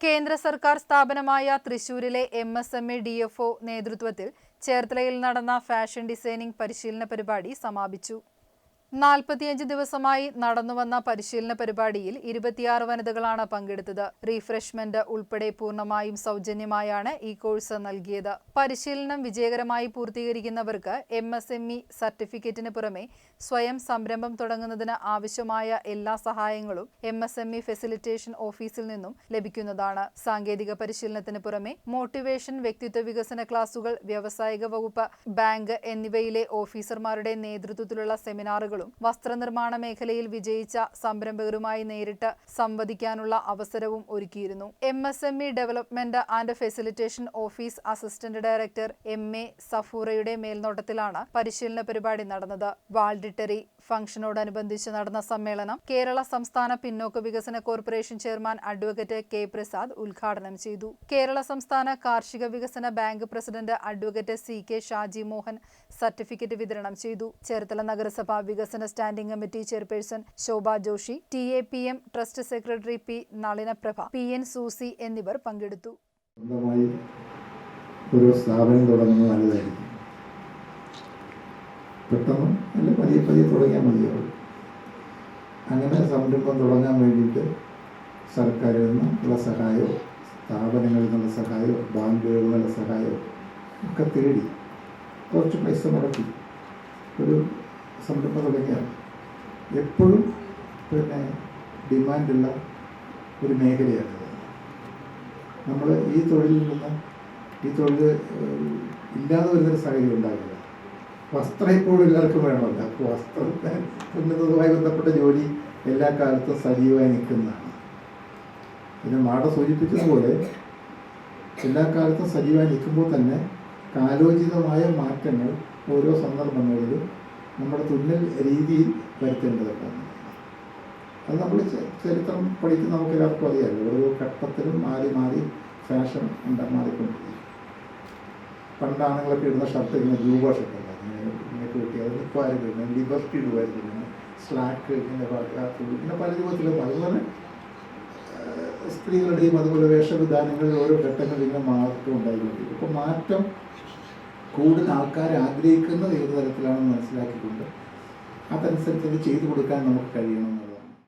കേന്ദ്ര സർക്കാർ സ്ഥാപനമായ തൃശൂരിലെ M S M E D F O നേതൃത്വത്തിൽ ചേർത്തലയിൽ നടന്ന ഫാഷൻ ഡിസൈനിംഗ് പരിശീലന പരിപാടി സമാപിച്ചു. നാൽപ്പത്തിയഞ്ച് ദിവസമായി നടന്നുവന്ന പരിശീലന പരിപാടിയിൽ ഇരുപത്തിയാറ് വനിതകളാണ് പങ്കെടുത്തത്. റീഫ്രഷ്മെന്റ് ഉൾപ്പെടെ പൂർണമായും സൗജന്യമായാണ് ഈ കോഴ്സ് നൽകിയത്. പരിശീലനം വിജയകരമായി പൂർത്തീകരിക്കുന്നവർക്ക് എം എസ് എം ഇ സർട്ടിഫിക്കറ്റിന് പുറമെ സ്വയം സംരംഭം തുടങ്ങുന്നതിന് ആവശ്യമായ എല്ലാ സഹായങ്ങളും M S M E facilitation ഓഫീസിൽ നിന്നും ലഭിക്കുന്നതാണ്. സാങ്കേതിക പരിശീലനത്തിന് പുറമെ മോട്ടിവേഷൻ വ്യക്തിത്വ വികസന ക്ലാസുകൾ വ്യാവസായിക വകുപ്പ് ബാങ്ക് എന്നിവയിലെ ഓഫീസർമാരുടെ നേതൃത്വത്തിലുള്ള സെമിനാറുകളും വസ്ത്രനിർമ്മാണ മേഖലയിൽ വിജയിച്ച സംരംഭകരുമായി നേരിട്ട് സംവദിക്കാനുള്ള അവസരവും ഒരുക്കിയിരുന്നു. M S M E development and facilitation office assistant director M A സഫൂറയുടെ മേൽനോട്ടത്തിലാണ് പരിശീലന പരിപാടി നടന്നത്. വാൾഡിറ്ററി ഫംഗ്ഷനോടനുബന്ധിച്ച് നടന്ന സമ്മേളനം കേരള സംസ്ഥാന പിന്നോക്ക വികസന corporation chairman advocate K Prasad ഉദ്ഘാടനം ചെയ്തു. കേരള സംസ്ഥാന കാർഷിക വികസന bank president advocate C K Shaji Mohan certificate വിതരണം ചെയ്തു. ചേർത്തല നഗരസഭ വികസന standing committee chairperson Shobha Joshy T A P M trust secretary P Nalinaprabha P N Susie എന്നിവർ പങ്കെടുത്തു. സ്വന്തമായി ഒരു സ്ഥാപനം തുടങ്ങുന്നത് നല്ലതായിരിക്കും. പെട്ടെന്ന് അല്ല പതിയെ പതിയെ തുടങ്ങിയാൽ മതിയാവും. അങ്ങനെ സംരംഭം തുടങ്ങാൻ വേണ്ടിയിട്ട് സർക്കാരിൽ നിന്നുള്ള സഹായമോ സ്ഥാപനങ്ങളിൽ നിന്നുള്ള സഹായമോ ബാങ്കുകളിൽ നിന്നുള്ള സഹായമോ ഒക്കെ തേടി കുറച്ച് പൈസ മുടക്കി. ഒരു സംരംഭം തുടങ്ങിയാൽ എപ്പോഴും പിന്നെ ഡിമാൻഡുള്ള ഒരു മേഖലയാണ് നമ്മൾ ഈ തൊഴിലിൽ നിന്ന് ഈ തൊഴിൽ ഇല്ലാതെ വരുന്നൊരു സാഹചര്യം ഉണ്ടാകില്ല. വസ്ത്രം ഇപ്പോഴും എല്ലാവർക്കും വേണമല്ല. അപ്പോൾ വസ്ത്രം തുന്നുന്നതുമായി ബന്ധപ്പെട്ട ജോലി എല്ലാ കാലത്തും സജീവമായി നിൽക്കുന്നതാണ്. പിന്നെ മാട സൂചിപ്പിച്ചതുപോലെ എല്ലാ കാലത്തും സജീവമായി നിൽക്കുമ്പോൾ തന്നെ കാലോചിതമായ മാറ്റങ്ങൾ ഓരോ സന്ദർഭങ്ങളിലും നമ്മുടെ തുന്നൽ രീതിയിൽ വരുത്തേണ്ടതുണ്ട് അത് നമ്മൾ ചരിത്രം പഠിക്കുന്ന നമുക്ക് എല്ലാവർക്കും അറിയാമല്ലോ ഓരോ ഘട്ടത്തിലും മാറി മാറി ഫാഷൻ ഉണ്ട് മാറിക്കൊണ്ടിരിക്കും പണ്ട് ഇടുന്ന ഷർട്ട് ഇങ്ങനെ രൂപ ഷർട്ട് ഇങ്ങനെ കിട്ടി അത് നിൽക്കുമായിരുന്നു ലിബർട്ടി ഇടുമായിരുന്നു സ്ലാക്ക് ഇങ്ങനെ ഇങ്ങനെ പല രൂപത്തിലും അതുപോലെ സ്ത്രീകളുടെയും അതുപോലെ വേഷവിധാനങ്ങളിൽ ഓരോ ഘട്ടങ്ങളിൽ ഇങ്ങനെ മാറ്റം ഉണ്ടായിക്കൊണ്ടിരിക്കും ഇപ്പോൾ മാറ്റം കൂടുതൽ ആൾക്കാർ ആഗ്രഹിക്കുന്നത് ഏത് തരത്തിലാണെന്ന് മനസ്സിലാക്കിക്കൊണ്ട് അതനുസരിച്ച് അത് ചെയ്തു കൊടുക്കാൻ നമുക്ക് കഴിയണം എന്നുള്ളത്.